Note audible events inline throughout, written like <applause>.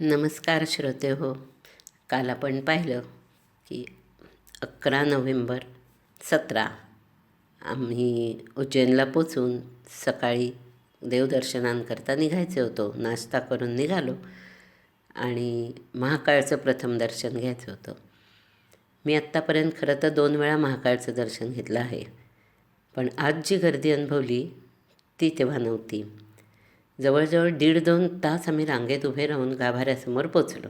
नमस्कार श्रोते हो काल आपण पाहिलं की अकरा नोव्हेंबर सतरा आम्ही उज्जैनला पोचून सकाळी देवदर्शनांकरता निघायचे होतो नाश्ता करून निघालो आणि महाकाळचं प्रथम दर्शन घ्यायचं होतं. मी आत्तापर्यंत खरं तर दोन वेळा महाकाळचं दर्शन घेतलं आहे पण आज जी गर्दी अनुभवली ती तेव्हा नव्हती. जवळजवळ दीड दोन तास आम्ही रांगेत उभे राहून गाभाऱ्यासमोर पोचलो.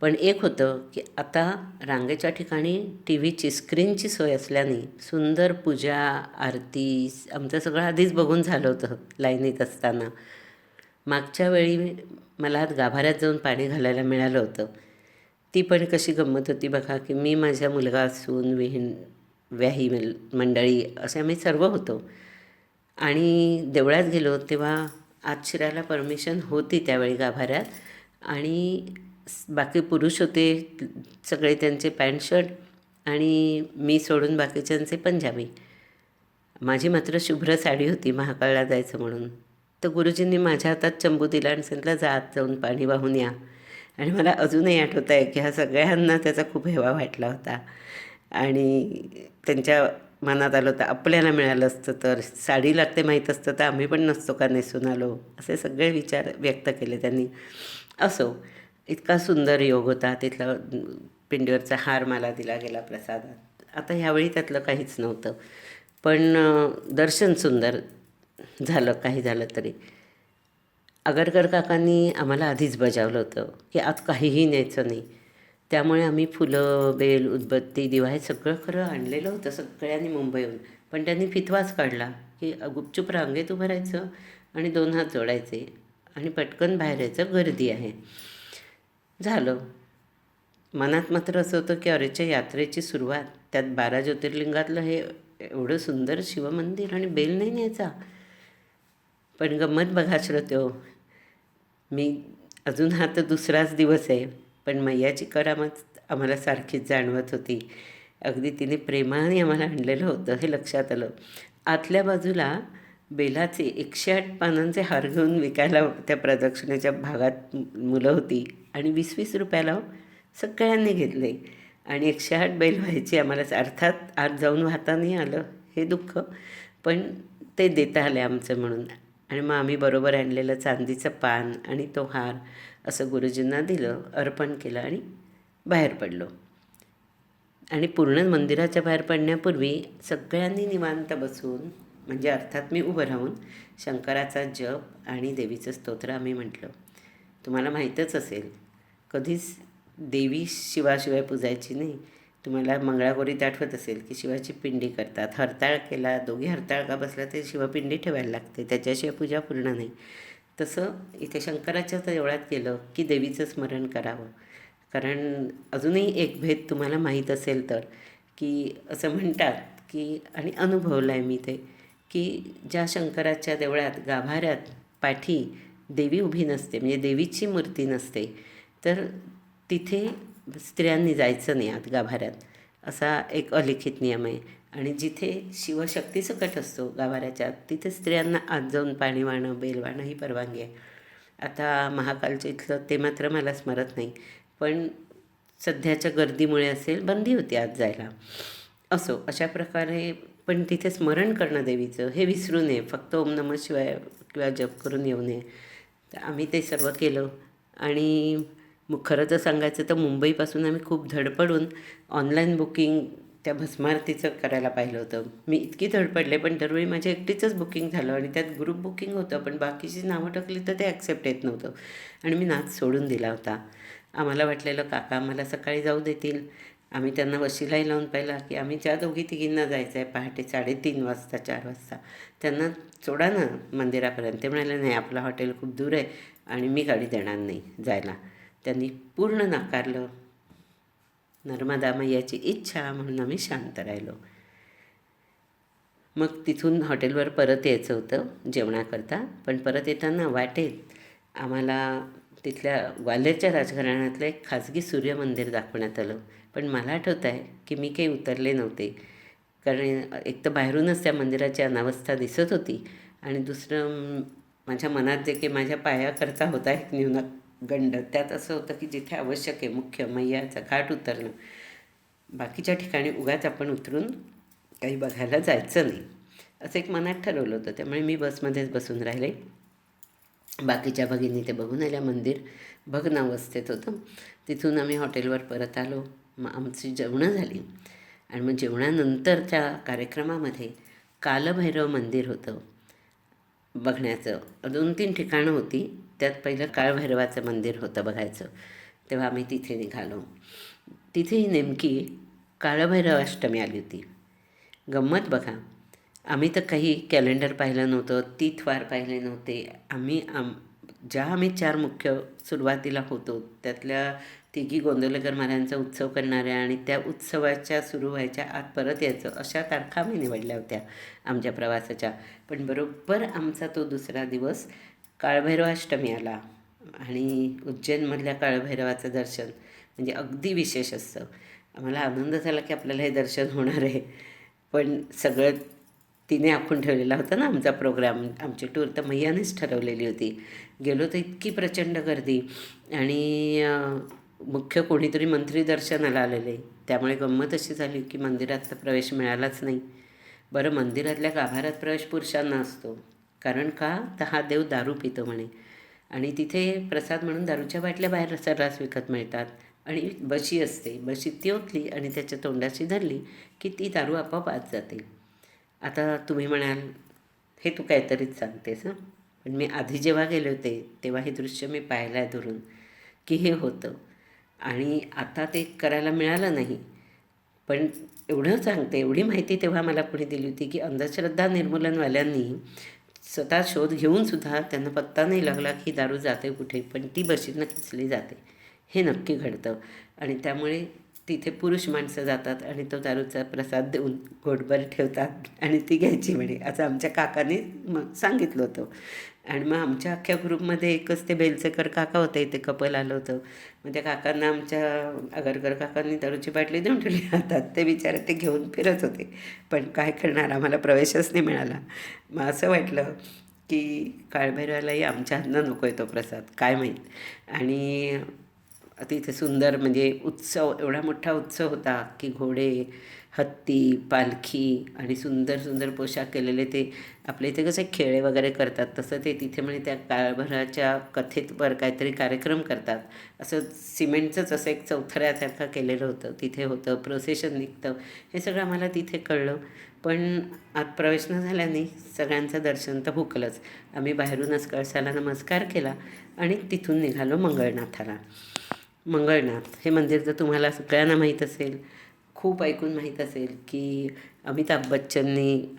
पण एक होतं की आता रांगेच्या ठिकाणी टी व्हीची स्क्रीनची सोय असल्याने सुंदर पूजा आरती आमचं सगळं आधीच बघून झालं होतं लाईनीत असताना. मागच्या वेळी मला गाभाऱ्यात जाऊन पाणी घालायला मिळालं होतं. ती पण कशी गंमत होती बघा की मी माझ्या मुलगा सून विहीण व्याही मंडळी असे आम्ही सर्व होतो. आणि देवळात गेलो तेव्हा आत शिरायला परमिशन होती त्यावेळी गाभाऱ्यात. आणि बाकी पुरुष होते सगळे त्यांचे पॅन्ट शर्ट आणि मी सोडून बाकीच्यांचे पंजाबी. माझी मात्र शुभ्र साडी होती महाकाळला जायचं म्हणून. तर गुरुजींनी माझ्या हातात चंबू दिला आणि सांगितलं जात जाऊन पाणी वाहून या. आणि मला अजूनही आठवत आहे की ह्या सगळ्यांना त्याचा खूप हेवा वाटला होता. आणि त्यांच्या मनात आलं होतं आपल्याला मिळालं असतं तर साडी लागते माहीत असतं तर आम्ही पण नसतो का नेसून आलो? असे सगळे विचार व्यक्त केले त्यांनी. असो इतका सुंदर योग होता तिथला पिंडीवरचा हार मला दिला गेला प्रसादात. आता ह्यावेळी त्यातलं काहीच नव्हतं. पण दर्शन सुंदर झालं काही झालं तरी. आगरकर काकांनी आम्हाला आधीच बजावलं होतं की आत काहीही न्यायचं नाही. त्यामुळे आम्ही फुलं बेल उदबत्ती दिवा हे सगळं खरं आणलेलं होतं सगळ्यांनी मुंबईहून. पण त्यांनी फितवाच काढला की गुपचूप रांगेत उभं राहायचं आणि दोन हात जोडायचे आणि पटकन बाहेर यायचं गर्दी आहे. झालं. मनात मात्र असं होतं की अरेच्या यात्रेची सुरुवात त्यात बारा ज्योतिर्लिंगातलं हे एवढं सुंदर शिवमंदिर आणि बेल नाही न्यायचा. पण गंमत बघा श्रोत्यो मी अजून हा तर दुसराच दिवस आहे. पण मैयाची करामत आम्हाला सारखीच जाणवत होती. अगदी तिने प्रेमाने आम्हाला आणलेलं होतं हे लक्षात आलं. आतल्या बाजूला बेलाचे एकशे आठ पानांचे हार घेऊन विकायला त्या प्रदक्षिणेच्या भागात मुलं होती आणि वीस वीस रुपयाला हो, सगळ्यांनी घेतले. आणि एकशे आठ बैल व्हायची आम्हाला अर्थात आत जाऊन वाहता नाही आलं हे दुःख. पण ते देता आले आमचं म्हणून. आणि मग आम्ही बरोबर आणलेलं चांदीचं पान आणि तो हार असं गुरुजींना दिलं अर्पण केलं आणि बाहेर पडलो. आणि पूर्ण मंदिराच्या बाहेर पडण्यापूर्वी सगळ्यांनी निवांत बसून म्हणजे अर्थात मी उभं राहून शंकराचा जप आणि देवीचं स्तोत्र आम्ही म्हटलं. तुम्हाला माहीतच असेल कधीच देवी शिवाशिवाय पूजायची नाही. तुम्हाला मंगळागौरीत आठवत असेल की शिवाची पिंडी करतात. हरताळ केला दोघी हरताळ का बसला ते शिवपिंडी ठेवायला लागते. त्याच्याशिवाय पूजा पूर्ण नाही. तसं इथे शंकराच्या देवळात गेलं की देवीचं स्मरण करावं. कारण अजूनही एक भेद तुम्हाला माहीत असेल तर की असं म्हणतात की आणि अनुभवलं आहे मी ते की ज्या शंकराच्या देवळात गाभाऱ्यात पाठी देवी उभी नसते म्हणजे देवीची मूर्ती नसते तर तिथे स्त्रियांनी जायचं नाही आत गाभाऱ्यात असा एक अलिखित नियम आहे. आणि जिथे शिवशक्ती सकट असतो गाभाऱ्याच्या तिथे स्त्रियांना आत जाऊन पाणी वाहणं बेल वाहणं ही परवानगी आहे. आता महाकालच्या इथलं ते मात्र मला स्मरत नाही. पण सध्याच्या गर्दीमुळे असेल बंदी होती आत जायला. असो अशा प्रकारे पण तिथे स्मरण करणं देवीचं हे विसरू नये. फक्त ओम नम शिवाय किंवा जप करून येऊ नये. तर आम्ही ते सर्व केलं आणि मग खरं तर सांगायचं तर मुंबईपासून आम्ही खूप धडपडून ऑनलाईन बुकिंग त्या भस्मारतीचं करायला पाहिलं होतं. मी इतकी धडपडले पण दरवेळी माझ्या एकटीचंच बुकिंग झालं आणि त्यात ग्रुप बुकिंग होतं पण बाकीची नावं टाकली तर ते ॲक्सेप्ट येत नव्हतं. आणि मी नाच सोडून दिला होता. आम्हाला वाटलेलं काका आम्हाला सकाळी जाऊ देतील. आम्ही त्यांना वशिलाही लावून पाहिला की आम्ही ज्या दोघी तिघींना जायचं आहे पहाटे साडेतीन वाजता चार वाजता. त्यांना सोडा ना मंदिरापर्यंत. ते म्हणाले नाही आपलं हॉटेल खूप दूर आहे आणि मी गाडी देणार नाही जायला. त्यांनी पूर्ण नाकारलं. नर्मदा मैयाची इच्छा म्हणून आम्ही शांत राहिलो. मग तिथून हॉटेलवर परत यायचं होतं जेवणाकरता. पण परत येताना वाटेत आम्हाला तिथल्या ग्वाल्हेरच्या राजघराण्यातलं एक खाजगी सूर्यमंदिर दाखवण्यात आलं. पण मला आठवत आहे की मी काही उतरले नव्हते. कारण एक तर बाहेरूनच त्या मंदिराची अनावस्था दिसत होती. आणि दुसरं माझ्या मनात जे काही माझ्या पायाकरता होता एक न्यूना गंड. त्यात असं होतं की जिथे आवश्यक आहे मुख्य मैयाचा घाट उतरणं. बाकीच्या ठिकाणी उगाच आपण उतरून काही बघायला जायचं नाही. असं एक मनात ठरवलं होतं. त्यामुळे मी बसमध्येच बसून राहिले. बाकीच्या भगिनी ते बघून आल्या. मंदिर भग्न अवस्थेत होतं. तिथून आम्ही हॉटेलवर परत आलो. मग आमची जेवणं झाली. आणि मग जेवणानंतरच्या कार्यक्रमामध्ये कालभैरव मंदिर होतं. बघण्याचं. दोन तीन ठिकाणं होती. त्यात पहिलं काळभैरवाचं मंदिर होतं बघायचं. तेव्हा आम्ही तिथे निघालो. तिथेही नेमकी काळभैरव अष्टमी आली होती. गंमत बघा. आम्ही तर काही कॅलेंडर पाहिलं नव्हतं तीथवार पाहिले नव्हते. आम्ही आम ज्या आम्ही चार मुख्य सुरुवातीला होतो त्यातल्या तिघी गोंदवलेकर महाराजांचा उत्सव करणाऱ्या आणि त्या उत्सवाच्या सुरू व्हायच्या आत परत यायचं अशा तारखा आम्ही निवडल्या होत्या आमच्या प्रवासाच्या. पण बरोबर आमचा तो दुसरा दिवस काळभैरवाष्टमी आला आणि उज्जैनमधल्या काळभैरवाचं दर्शन म्हणजे अगदी विशेष असतं. आम्हाला आनंद झाला की आपल्याला हे दर्शन होणार आहे. पण सगळं तिने आखून ठेवलेला होता ना आमचा प्रोग्राम आमची टूर तर मैयानेच ठरवलेली होती. गेलो तर इतकी प्रचंड गर्दी आणि मुख्य कोणीतरी मंत्री दर्शनाला आलेले. त्यामुळे गंमत अशी झाली की मंदिरात तर प्रवेश मिळालाच नाही. बरं मंदिरातल्या गाभाऱ्यात प्रवेश पुरुषांना असतो. कारण का? तर हा देव दारू पितो म्हणे. आणि तिथे प्रसाद म्हणून दारूच्या बाटल्या बाहेर सर्रास विकत मिळतात. आणि बशी असते. बशी ती ओतली आणि त्याच्या तोंडाशी धरली की ती दारू आपोआप आत जाते. आता तुम्ही म्हणाल हे तू काहीतरीच सांगतेस हां? पण मी आधी जेव्हा गेले होते तेव्हा हे दृश्य मी पाहिलं आहे धरून की हे होतं. आणि आता ते करायला मिळालं नाही. पण एवढं सांगते एवढी माहिती तेव्हा मला कुणी दिली होती की अंधश्रद्धा निर्मूलनवाल्यांनी स्वतः शोध घेऊनसुद्धा त्यांना पत्ता नाही लागला की दारू जाते कुठे पण ती बशीनं खेचली जाते. हे नक्की घडतं. आणि त्यामुळे तिथे पुरुष माणसं जातात आणि तो दारूचा प्रसाद देऊन घोटभर ठेवतात आणि ती घ्यायची म्हणे असं आमच्या काकाने मग सांगितलं होतं. आणि मग आमच्या अख्ख्या ग्रुपमध्ये एकच ते बेलचेकर काका होते ते कपल आलं होतं. मग त्या काकांना आमच्या आगरकर काकांनी दारूची बाटली देऊन ठेवली <laughs> हातात. ते बिचारे ते घेऊन फिरत होते. पण काय करणार आम्हाला प्रवेशच नाही मिळाला. मग असं वाटलं की काळभैरवालाही आमच्या हातनं नको आहे तो प्रसाद काय माहीत. आणि तिथे सुंदर म्हणजे उत्सव एवढा मोठा उत्सव होता की घोडे हत्ती पालखी आणि सुंदर सुंदर पोशाख केलेले ते आपल्या इथे कसे खेळे वगैरे करतात. तसं ते तिथे म्हणजे त्या काळभराच्या कथेतवर काहीतरी कार्यक्रम करतात. असं सिमेंटचंच असं एक चौथऱ्यासारखं केलेलं होतं. तिथे होतं प्रोसेशन निघतं. हे सगळं आम्हाला तिथे कळलं. पण आत प्रवेश न झाल्याने सगळ्यांचं दर्शन तर हुकलंच. आम्ही बाहेरूनच कळसाला नमस्कार केला आणि तिथून निघालो मंगळनाथाला. मंगळनाथ हे मंदिर तर तुम्हाला सगळ्यांना माहीत असेल खूप ऐकून माहीत असेल की अमिताभ बच्चननी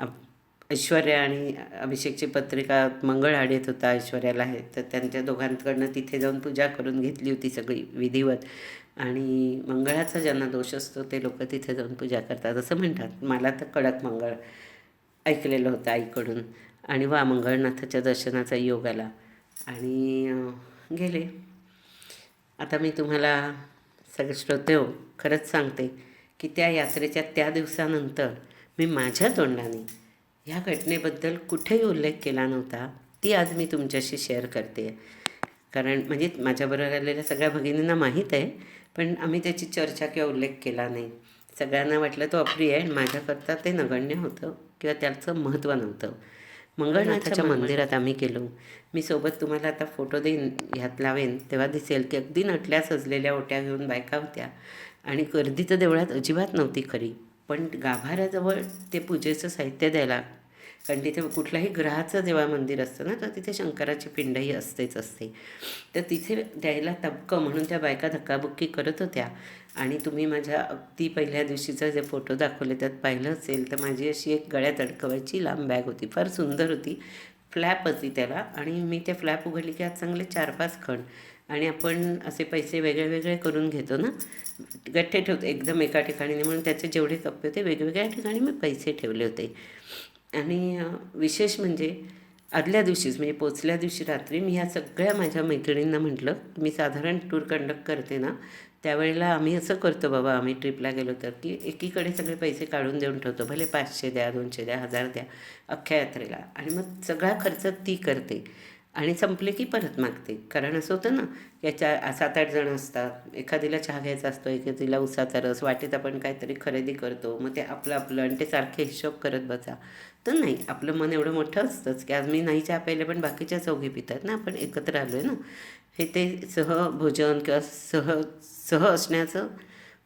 ऐश्वर्या आणि अभिषेकची पत्रिका मंगळ आडेत होता ऐश्वर्याला आहे. तर त्यांच्या दोघांकडनं तिथे जाऊन पूजा करून घेतली होती सगळी विधिवत. आणि मंगळाचा ज्यांना दोष असतो ते लोक तिथे जाऊन पूजा करतात. असं म्हणतात. मला तर कडक मंगळ ऐकलेलं होतं आईकडून. आणि वा मंगळनाथाच्या दर्शनाचा योग आला. आणि गेले. आता मी तुम्हाला सगळे श्रोते हो खरंच सांगते. की त्या यात्रेच्या त्या दिवसानंतर मी माझ्या तोंडाने ह्या घटनेबद्दल कुठेही उल्लेख केला नव्हता ती आज मी तुमच्याशी शेअर करते. कारण म्हणजे माझ्याबरोबर आलेल्या सगळ्या भगिनींना माहीत आहे पण आम्ही त्याची चर्चा किंवा उल्लेख केला नाही. सगळ्यांना वाटलं तो अप्रिय आहे माझ्याकरता ते नगण्य होतं किंवा त्याचं महत्त्व नव्हतं. मंगळनाथाच्या मंदिरात आम्ही गेलो. मी सोबत तुम्हाला आता फोटो देईन ह्यात लावेन तेव्हा दिसेल की अगदी नटल्या सजलेल्या ओट्या घेऊन बायका होत्या. आणि गर्दी तर देवळात अजिबात नव्हती खरी. पण गाभाऱ्याजवळ ते पूजेचं साहित्य द्यायला कारण तिथे कुठल्याही ग्रहाचं जेव्हा मंदिर असतं ना तर तिथे शंकराची पिंडही असतेच असते. तर तिथे द्यायला तबकं म्हणून त्या बायका धक्काबुक्की करत होत्या. आणि तुम्ही माझ्या अगदी पहिल्या दिवशीचा जे फोटो दाखवले त्यात पाहिलं असेल तर माझी अशी एक गळ्यात अडकवायची लांब बॅग होती. फार सुंदर होती. फ्लॅप होती त्याला. आणि मी ते फ्लॅप उघडली की आज चांगले चार पाच खण. आणि आपण असे पैसे वेगळे वेगळे करून घेतो ना गठ्ठे ठेवतो एकदम एका ठिकाणी म्हणून त्याचे जेवढे कप्पे होते वेगवेगळ्या ठिकाणी मी पैसे ठेवले होते. आणि विशेष म्हणजे आदल्या दिवशीच म्हणजे पोचल्या दिवशी रात्री मी ह्या सगळ्या माझ्या मैत्रिणींना म्हटलं मी साधारण टूर कंडक्ट करते ना त्यावेळेला आम्ही असं करतो बाबा आम्ही ट्रिपला गेलो तर की एकीकडे सगळे पैसे काढून देऊन ठेवतो भले पाचशे द्या दोनशे द्या हजार द्या अख्ख्या यात्रेला. आणि मग सगळा खर्च ती करते. आणि संपले की परत मागते. कारण असं होतं ना याच्या सात आठ जण असतात. एखादीला चहा घ्यायचा असतो एखादीला उसाचा रस वाटेत आपण काहीतरी खरेदी करतो मग ते आपलं आपलं आणि ते सारखे हिशोब करत बसा. तर नाही आपलं मन एवढं मोठं असतंच की आज मी नाही चहा प्यायले पण बाकीच्या चौघी पितात ना आपण एकत्र आलो आहे ना. हे ते सहभोजन किंवा सह सह असण्याचं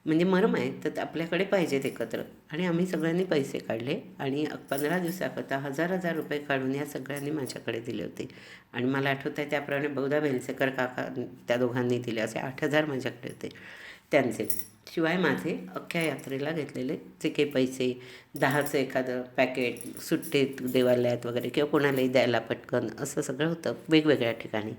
म्हणजे मर्म आहे तर आपल्याकडे पाहिजेत एकत्र. आणि आम्ही सगळ्यांनी पैसे काढले आणि पंधरा दिवसाकरता हजार हजार रुपये काढून या सगळ्यांनी माझ्याकडे दिले होते. आणि मला आठवत आहे त्याप्रमाणे बहुधा भेलसेकर काका त्या दोघांनी दिले असे आठ हजार माझ्याकडे होते. त्यांचे. शिवाय माझे अख्ख्या यात्रेला घेतलेले जे काही पैसे दहाचं एखादं पॅकेट सुट्टे देवालयात वगैरे किंवा कोणालाही द्यायला पटकन असं सगळं होतं वेगवेगळ्या ठिकाणी.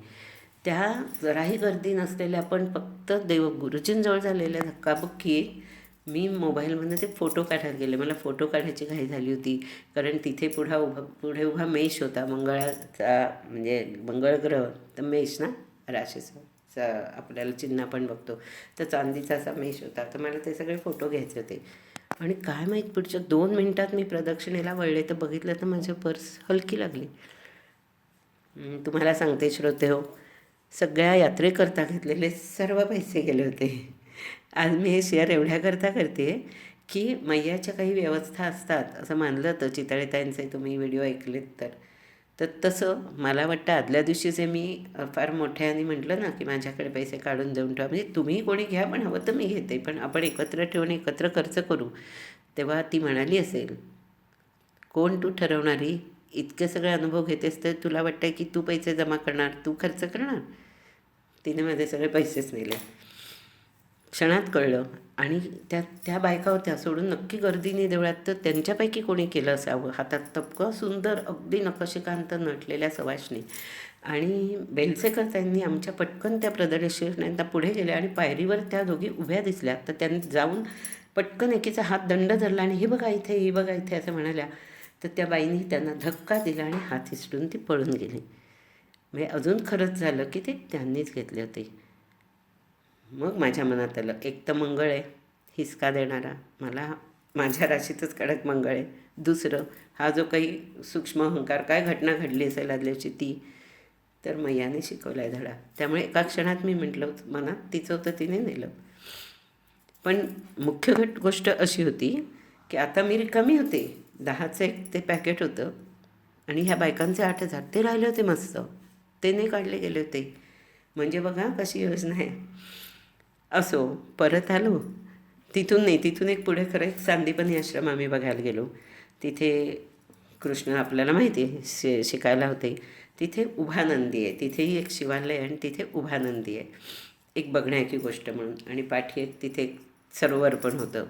त्या जराही गर्दी नसलेल्या पण फक्त देव गुरुजींजवळ झालेल्या धक्काबुक्की मी मोबाईलमधनं ते फोटो काढायला गेले. मला फोटो काढायची घाई झाली होती. कारण तिथे पुढा उभा पुढे उभा मेष होता. मंगळाचा म्हणजे मंगळ ग्रह तर मेष ना? राशीचा आपल्याला चिन्ह आपण बघतो. तर चांदीचा असा मेष होता. तर मला ते सगळे फोटो घ्यायचे होते. आणि काय माहीत पुढच्या दोन मिनटात मी प्रदक्षिणेला वळले तर बघितलं तर माझी पर्स हलकी लागली. तुम्हाला सांगते श्रोते हो. सगळ्या यात्रेकरता घेतलेले सर्व पैसे गेले होते. आज मी हे शेअर एवढ्याकरता करते की मैयाच्या काही व्यवस्था असतात असं मानलं तर चितळेताईंचे तुम्ही व्हिडिओ ऐकलेत तर. तर तसं मला वाटतं आदल्या दिवशीचे मी फार मोठ्याने म्हटलं ना की माझ्याकडे पैसे काढून देऊन ठेवा. म्हणजे तुम्ही कोणी घ्या पण हवं तर मी घेते पण आपण एकत्र ठेवून एकत्र खर्च करू. तेव्हा ती म्हणाली असेल कोण तू ठरवणारी? इतके सगळे अनुभव घेतेस तर तुला वाटतं की तू पैसे जमा करणार तू खर्च करणार? तिने माझे सगळे पैसेच नेले. क्षणात कळलं. आणि त्या त्या बायका होत्या सोडून नक्की गर्दीने देवळात तर त्यांच्यापैकी कोणी केलं असावं? हातात तपकं सुंदर अगदी नकशिकांत नटलेल्या सवाशने आणि बेलसेकर त्यांनी आमच्या पटकन त्या प्रदर्शनांना पुढे गेल्या आणि पायरीवर त्या दोघी उभ्या दिसल्या. तर त्यांनी जाऊन पटकन एकीचा हात दंड धरला आणि हे बघा इथे हे बघा इथे असं म्हणाल्या. तर त्या बाईंनी त्यांना धक्का दिला आणि हात हिसडून ती पळून गेली. म्हणजे अजून खरंच झालं की ते त्यांनीच घेतले होते. मग माझ्या मनात आलं एक तर मंगळ आहे हिसका देणारा मला माझ्या राशीतच कडक मंगळ आहे. दुसरं हा जो काही सूक्ष्म अहंकार काय घटना घडली असेल आदल्याची ती तर मैयाने शिकवला आहे धडा. त्यामुळे एका क्षणात मी म्हटलं होतं मनात तिचं होतं तिने नेलं. पण मुख्य घट गोष्ट अशी होती की आता मी रिकामी होते. दहाचं एक ते पॅकेट होतं. आणि ह्या बायकांचे आठ हजार ते राहिले होते मस्त. ते नाही काढले गेले होते. म्हणजे बघा कशी योजना आहे. असो परत आलो. तिथून नाही तिथून एक पुढे खरं एक सांदीपनी आश्रम आम्ही बघायला गेलो. तिथे कृष्ण आपल्याला माहिती आहे शि शिकायला होते. तिथे उभानंदी आहे तिथेही एक शिवालय आहे आणि तिथे उभानंदी आहे. एक बघण्याची गोष्ट म्हणून. आणि पाठी एक तिथे एक सरोवर पण होतं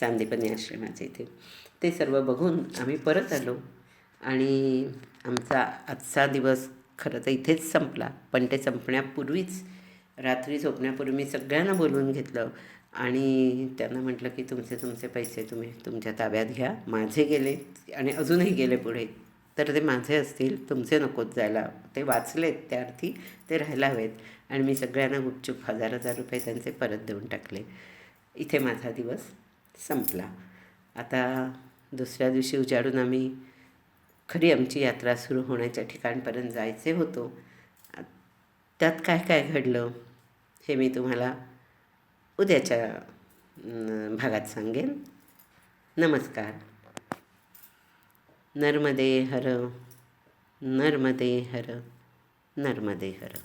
सांदीपनी आश्रमाचं इथे. ते सर्व बघून आम्ही परत आलो. आणि आमचा आजचा दिवस खरं तर इथेच संपला. पण ते संपण्यापूर्वीच रात्री झोपण्यापूर्वी मी सगळ्यांना बोलवून घेतलं. आणि त्यांना म्हटलं की तुमचे तुमचे पैसे तुम्ही तुमच्या ताब्यात घ्या. माझे गेले आणि अजूनही गेले पुढे. तर ते माझे असतील तुमचे नकोत जायला. ते वाचलेत त्या अर्थी ते राहायला हवेत. आणि मी सगळ्यांना गुपचूप हजार हजार रुपये त्यांचे परत देऊन टाकले. इथे माझा दिवस संपला. आता दुसऱ्या दिवशी उजाडून आम्ही खरी आमची यात्रा सुरू होण्याच्या ठिकाणपर्यंत जायचे होतो. त्यात काय काय घडलं हे मी तुम्हाला उद्याच्या भागात सांगेन. नमस्कार. नर्मदे हर नर्मदे हर नर्मदे हर.